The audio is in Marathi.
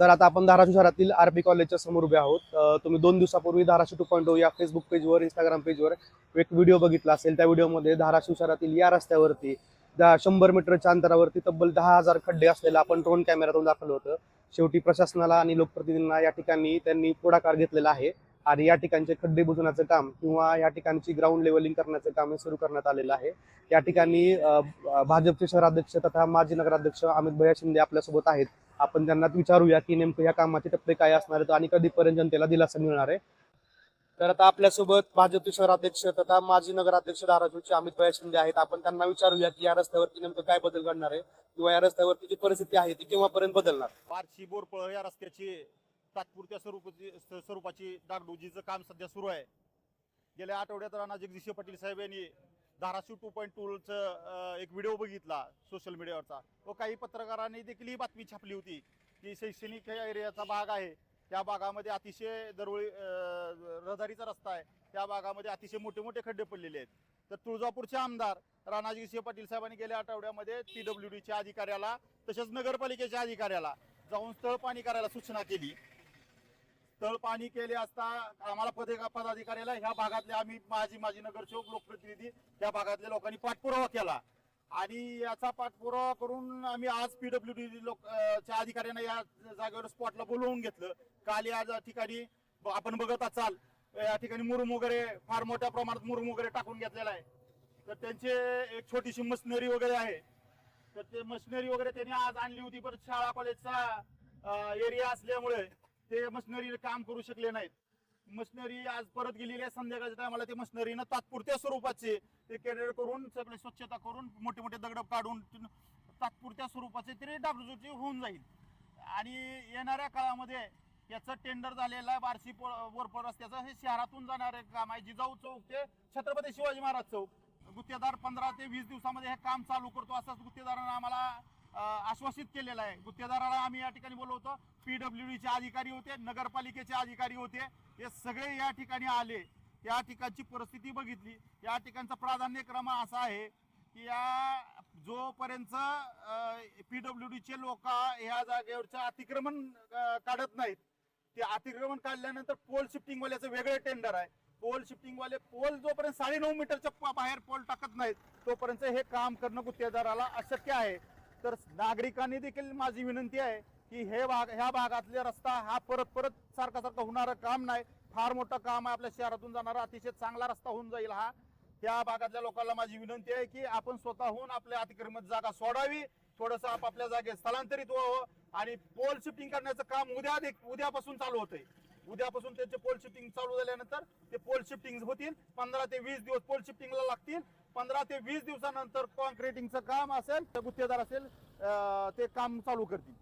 तर आता आपण धाराशिव शहरातील आरपी कॉलेजच्या समोर उभे आहोत. तुम्ही दोन दिवसापूर्वी धाराशिव टू पॉईंट या फेसबुक पेजवर इंस्टाग्राम पेजवर एक व्हिडिओ बघितला असेल. त्या व्हिडिओमध्ये धाराशिव शहरातील या रस्त्यावरती दहा शंभर मीटरच्या अंतरावरती तब्बल दहा हजार खड्डे असलेलं आपण ड्रोन कॅमेऱ्यातून दाखवलं होतं. शेवटी प्रशासनाला आणि लोकप्रतिनिधींना या ठिकाणी त्यांनी पुढाकार घेतलेला आहे. आणि या ठिकाणचे खड्डे बुजवण्याचं काम किंवा या ठिकाणची ग्राउंड लेवलिंग करण्याचं काम हे सुरू करण्यात आलेलं आहे. या ठिकाणी भाजपचे शहराध्यक्ष तथा माजी नगराध्यक्ष अमित भैया शिंदे आपल्यासोबत आहेत. आपण त्यांना विचारूया की नेमकं या कामाचे टप्पे काय असणार आहेत आणि कधीपर्यंत जनतेला दिलासा मिळणार आहे. तर आता आपल्यासोबत भाजपचे शहराध्यक्ष तथा माजी नगराध्यक्ष धाराशिवचे अमित भैया शिंदे आहेत. आपण त्यांना विचारूया की या रस्त्यावरती नेमकं काय बदल घडणार आहे किंवा या रस्त्यावरती जी परिस्थिती आहे ती केव्हापर्यंत बदलणार? बार्शी बोरपळ या रस्त्याची तात्पुरत्या स्वरूपाची स्वरूपाची डागडुजीचं काम सध्या सुरू आहे. गेल्या आठवड्यात राणा जगदीश पाटील साहेब यांनी धाराशिव टू पॉईंट टूचं एक व्हिडिओ बघितला सोशल मीडियावरचा व काही पत्रकारांनी देखील ही बातमी छापली होती की शैक्षणिक एरियाचा भाग आहे. त्या भागामध्ये अतिशय दरवळी रहदारीचा रस्ता आहे. त्या भागामध्ये अतिशय मोठे मोठे खड्डे पडलेले आहेत. तर तुळजापूरचे आमदार राणाजी सिंह पाटील साहेबांनी गेल्या आठवड्यामध्ये पीडब्ल्यू डीच्या अधिकाऱ्याला तसेच नगरपालिकेच्या अधिकाऱ्याला जाऊन स्थळ पाणी करायला सूचना केली. तळपाणी पाणी केले असता आम्हाला पदे पदाधिकाऱ्याला ह्या भागातले आम्ही माझी माझी नगरसेवक लोकप्रतिनिधी त्या भागातल्या लोकांनी पाठपुरावा केला. आणि याचा पाठपुरावा करून आम्ही आज पीडब्ल्यू डी लोक च्या अधिकाऱ्यांना या जागेवर स्पॉटला बोलवून घेतलं. काल या ठिकाणी आपण बघत असाल या ठिकाणी मुरुम वगैरे फार मोठ्या प्रमाणात मुरुम वगैरे टाकून घेतलेला आहे. तर त्यांचे एक छोटीशी मशिनरी वगैरे आहे. तर ते मशिनरी वगैरे त्यांनी आज आणली होती पण शाळा कॉलेजचा एरिया असल्यामुळे ते मशिनरी काम करू शकले नाहीत. मशिनरी आज परत गेलेली आहे संध्याकाळच्या टायमाला ते मशिनरीनं तात्पुरत्या स्वरूपाचे ते कॅडेट करून सगळे स्वच्छता करून मोठे मोठे दगड काढून तात्पुरत्या स्वरूपाचे तरी डागडुजी होऊन जाईल. आणि येणाऱ्या काळामध्ये याचं टेंडर झालेलं आहे बार्शी वरपर रस्त्याचं हे शहरातून जाणारे काम आहे जिजाऊ चौक ते छत्रपती शिवाजी महाराज चौक. गुत्तेदार पंधरा ते वीस दिवसामध्ये हे काम चालू करतो असंच गुत्तेदारानं आम्हाला आश्वासित केलेलं आहे. गुत्तेदाराला आम्ही या ठिकाणी बोलवतो पीडब्ल्यू डीचे अधिकारी होते नगरपालिकेचे अधिकारी होते. हे सगळे या ठिकाणी आले. या ठिकाणची परिस्थिती बघितली. या ठिकाणचा प्राधान्यक्रम असा आहे की या जोपर्यंत पीडब्ल्यू डीचे लोक ह्या जागेवरचं अतिक्रमण काढत नाहीत ते अतिक्रमण काढल्यानंतर पोल शिफ्टिंगवाल्याचं वेगळं टेंडर आहे. पोल शिफ्टिंगवाले पोल जोपर्यंत साडे नऊ मीटरच्या बाहेर पोल टाकत नाहीत तोपर्यंत हे काम करणं गुत्तेदाराला अशक्य आहे. तर नागरिकांनी देखील माझी विनंती आहे की हे भाग ह्या भागातले रस्ता हा परत परत सारखा सारखा होणारं काम नाही. फार मोठं काम आहे आपल्या शहरातून जाणारा. अतिशय चांगला रस्ता होऊन जाईल हा. त्या भागातल्या लोकांना माझी विनंती आहे की आपण स्वतःहून आपल्या अतिक्रमित जागा सोडावी. थोडस आपापल्या जागेत स्थलांतरित व्हावं आणि पोल शिफ्टिंग करण्याचं काम उद्या उद्यापासून चालू होतंय. उद्यापासून त्यांचे पोल शिफ्टिंग चालू झाल्यानंतर ते पोल शिफ्टिंग होतील. पंधरा ते वीस दिवस पोल शिफ्टिंगला लागतील. पंधरा ते वीस दिवसानंतर कॉन्क्रिटिंगचं काम असेल गुत्तेदार असेल अं, ते काम चालू करतील.